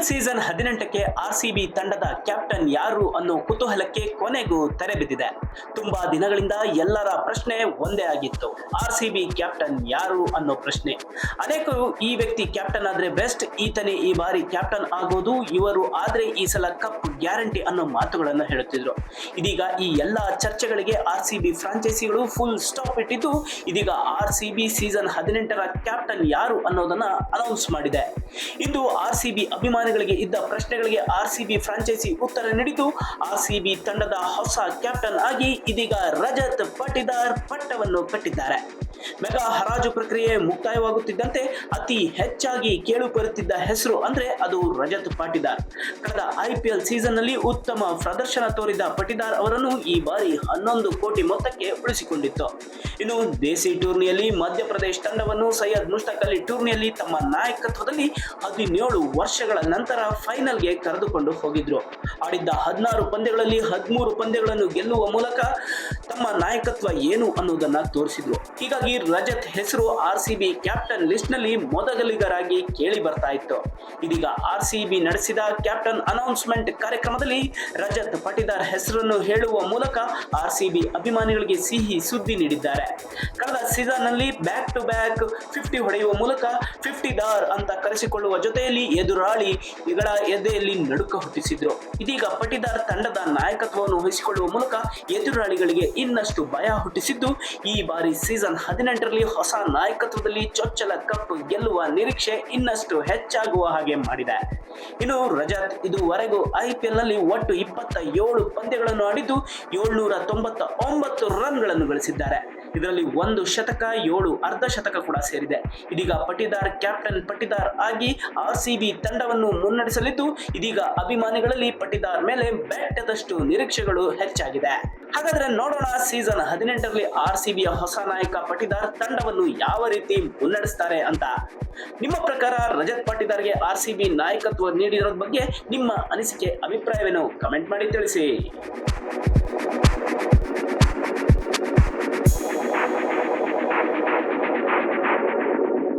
ಹದಿನೆಂಟಕ್ಕೆ R C B ತಂಡದ captain ಯಾರು ಅನ್ನೋ ಕುತೂಹಲಕ್ಕೆ ಕೊನೆಗೂ ತೆರೆ ಬಿದ್ದಿದೆ ತುಂಬಾ ದಿನಗಳಿಂದ ಎಲ್ಲರ ಪ್ರಶ್ನೆ ಒಂದೇ ಆಗಿತ್ತು. ಆರ್ ಸಿ ಬಿ ಕ್ಯಾಪ್ಟನ್ ಯಾರು ಅನ್ನೋ ಪ್ರಶ್ನೆ. ಅನೇಕರು ಈ ವ್ಯಕ್ತಿ ಕ್ಯಾಪ್ಟನ್ ಆದ್ರೆ ಬೆಸ್ಟ್ ಈತನೇ ಈ ಬಾರಿ ಕ್ಯಾಪ್ಟನ್ ಆಗೋದು, ಇವರು ಆದ್ರೆ ಈ ಸಲ ಕಪ್ ಗ್ಯಾರಂಟಿ ಅನ್ನೋ ಮಾತುಗಳನ್ನು ಹೇಳುತ್ತಿದ್ರು. ಇದೀಗ ಈ ಎಲ್ಲಾ ಚರ್ಚೆಗಳಿಗೆ ಆರ್ ಸಿ ಬಿ ಫ್ರಾಂಚೈಸಿಗಳು ಫುಲ್ ಸ್ಟಾಪ್ ಇಟ್ಟಿದ್ದು, ಇದೀಗ ಆರ್ ಸಿ ಬಿ ಸೀಸನ್ ಹದಿನೆಂಟರ ಕ್ಯಾಪ್ಟನ್ ಯಾರು ಅನ್ನೋದನ್ನ ಅನೌನ್ಸ್ ಮಾಡಿದೆ. ಇಂದು ಆರ್ ಸಿ ಬಿ ಅಭಿಮಾನಿಗಳಿಗೆ ಇದ್ದ ಪ್ರಶ್ನೆಗಳಿಗೆ ಆರ್ ಸಿಬಿ ಫ್ರಾಂಚೈಸಿ ಉತ್ತರ ನೀಡಿದ್ದು ಆರ್ ಸಿಬಿ ತಂಡದ ಹೊಸ ಕ್ಯಾಪ್ಟನ್ ಆಗಿ ಇದೀಗ ರಜತ್ ಪಟಿದಾರ್ ಪಟ್ಟವನ್ನು ಕಟ್ಟಿದ್ದಾರೆ. ಮೆಗಾ ಹರಾಜು ಪ್ರಕ್ರಿಯೆ ಮುಕ್ತಾಯವಾಗುತ್ತಿದ್ದಂತೆ ಅತಿ ಹೆಚ್ಚಾಗಿ ಕೇಳು ಬರುತ್ತಿದ್ದ ಹೆಸರು ಅಂದ್ರೆ ಅದು ರಜತ್ ಪಾಟಿದಾರ್. ಕಳೆದ ಐಪಿಎಲ್ ಸೀಸನ್ನಲ್ಲಿ ಉತ್ತಮ ಪ್ರದರ್ಶನ ತೋರಿದ ಪಟಿದಾರ್ ಅವರನ್ನು ಈ ಬಾರಿ ಹನ್ನೊಂದು ಕೋಟಿ ಮೊತ್ತಕ್ಕೆ ಉಳಿಸಿಕೊಂಡಿತ್ತು. ಇನ್ನು ದೇಸಿ ಟೂರ್ನಿಯಲ್ಲಿ ಮಧ್ಯಪ್ರದೇಶ ತಂಡವನ್ನು ಸೈಯದ್ ಮುಷ್ತಾಕ್ ಅಲಿ ಟೂರ್ನಿಯಲ್ಲಿ ತಮ್ಮ ನಾಯಕತ್ವದಲ್ಲಿ ಹದಿನೇಳು ವರ್ಷಗಳ ನಂತರ ಫೈನಲ್ಗೆ ಕರೆದುಕೊಂಡು ಹೋಗಿದ್ರು. ಆಡಿದ್ದ ಹದಿನಾರು ಪಂದ್ಯಗಳಲ್ಲಿ ಹದಿಮೂರು ಪಂದ್ಯಗಳನ್ನು ಗೆಲ್ಲುವ ಮೂಲಕ ತಮ್ಮ ನಾಯಕತ್ವ ಏನು ಅನ್ನೋದನ್ನ ತೋರಿಸಿದ್ರು. ಹೀಗಾಗಿ ರಜತ್ ಹೆಸರು ಆರ್ ಸಿ ಕ್ಯಾಪ್ಟನ್ ಲಿಸ್ಟ್ನಲ್ಲಿ ಮೊದಲಿಗರಾಗಿ ಕೇಳಿ ಬರ್ತಾ ಇತ್ತು. ಇದೀಗ ಆರ್ ಸಿ ನಡೆಸಿದ ಕ್ಯಾಪ್ಟನ್ ಅನೌನ್ಸ್ಮೆಂಟ್ ಕಾರ್ಯಕ್ರಮದಲ್ಲಿ ರಜತ್ ಪಟಿದಾರ್ ಹೆಸರನ್ನು ಹೇಳುವ ಮೂಲಕ ಆರ್ ಸಿ ಅಭಿಮಾನಿಗಳಿಗೆ ಸಿಹಿ ಸುದ್ದಿ ನೀಡಿದ್ದಾರೆ. ಕಳೆದ ಸೀಸನ್ನಲ್ಲಿ ಬ್ಯಾಕ್ ಟು ಬ್ಯಾಕ್ ಫಿಫ್ಟಿ ಹೊಡೆಯುವ ಮೂಲಕ ಫಿಫ್ಟಿ ದಾರ್ ಅಂತ ಕರೆಸಿಕೊಳ್ಳುವ ಜೊತೆಯಲ್ಲಿ ಎದುರಾಳಿಗಳ ಎದೆಯಲ್ಲಿ ನಡುಕ ಹುಟ್ಟಿಸಿದ್ರು. ಇದೀಗ ಪಟಿದಾರ್ ತಂಡದ ನಾಯಕತ್ವವನ್ನು ವಹಿಸಿಕೊಳ್ಳುವ ಮೂಲಕ ಎದುರಾಳಿಗಳಿಗೆ ಇನ್ನಷ್ಟು ಭಯ ಹುಟ್ಟಿಸಿದ್ದು, ಈ ಬಾರಿ ಸೀಸನ್ ಹದಿನೆಂಟರಲ್ಲಿ ಹೊಸ ನಾಯಕತ್ವದಲ್ಲಿ ಚೊಚ್ಚಲ ಕಪ್ ಗೆಲ್ಲುವ ನಿರೀಕ್ಷೆ ಇನ್ನಷ್ಟು ಹೆಚ್ಚಾಗುವ ಹಾಗೆ ಮಾಡಿದೆ. ಇನ್ನು ರಜತ್ ಇದುವರೆಗೂ ಐಪಿಎಲ್ನಲ್ಲಿ ಒಟ್ಟು ಇಪ್ಪತ್ತ ಏಳು ಪಂದ್ಯಗಳನ್ನು ಆಡಿದ್ದು, ಏಳ್ನೂರ ತೊಂಬತ್ತ ಒಂಬತ್ತು ರನ್ಗಳನ್ನು ಗಳಿಸಿದ್ದಾರೆ. ಇದರಲ್ಲಿ ಒಂದು ಶತಕ, ಏಳು ಅರ್ಧ ಶತಕ ಕೂಡ ಸೇರಿದೆ. ಇದೀಗ ಪಟಿದಾರ್ ಕ್ಯಾಪ್ಟನ್ ಪಟಿದಾರ್ ಆಗಿ ಆರ್ ಸಿ ಬಿ ತಂಡವನ್ನು ಮುನ್ನಡೆಸಲಿದ್ದು, ಇದೀಗ ಅಭಿಮಾನಿಗಳಲ್ಲಿ ಪಟಿದಾರ್ ಮೇಲೆ ಬೆಟ್ಟದಷ್ಟು ನಿರೀಕ್ಷೆಗಳು ಹೆಚ್ಚಾಗಿದೆ. ಹಾಗಾದ್ರೆ ನೋಡೋಣ ಸೀಸನ್ ಹದಿನೆಂಟರಲ್ಲಿ ಆರ್ ಸಿ ಬಿಯ ಹೊಸ ನಾಯಕ ಪಟಿದಾರ್ ತಂಡವನ್ನು ಯಾವ ರೀತಿ ಮುನ್ನಡೆಸ್ತಾರೆ ಅಂತ. ನಿಮ್ಮ ಪ್ರಕಾರ ರಜತ್ ಪಾಟಿದಾರ್ಗೆ ಆರ್ ಸಿ ಬಿ ನಾಯಕತ್ವ ನೀಡಿರೋದ್ರ ಬಗ್ಗೆ ನಿಮ್ಮ ಅನಿಸಿಕೆ, ಅಭಿಪ್ರಾಯವೇನು? ಕಮೆಂಟ್ ಮಾಡಿ ತಿಳಿಸಿ.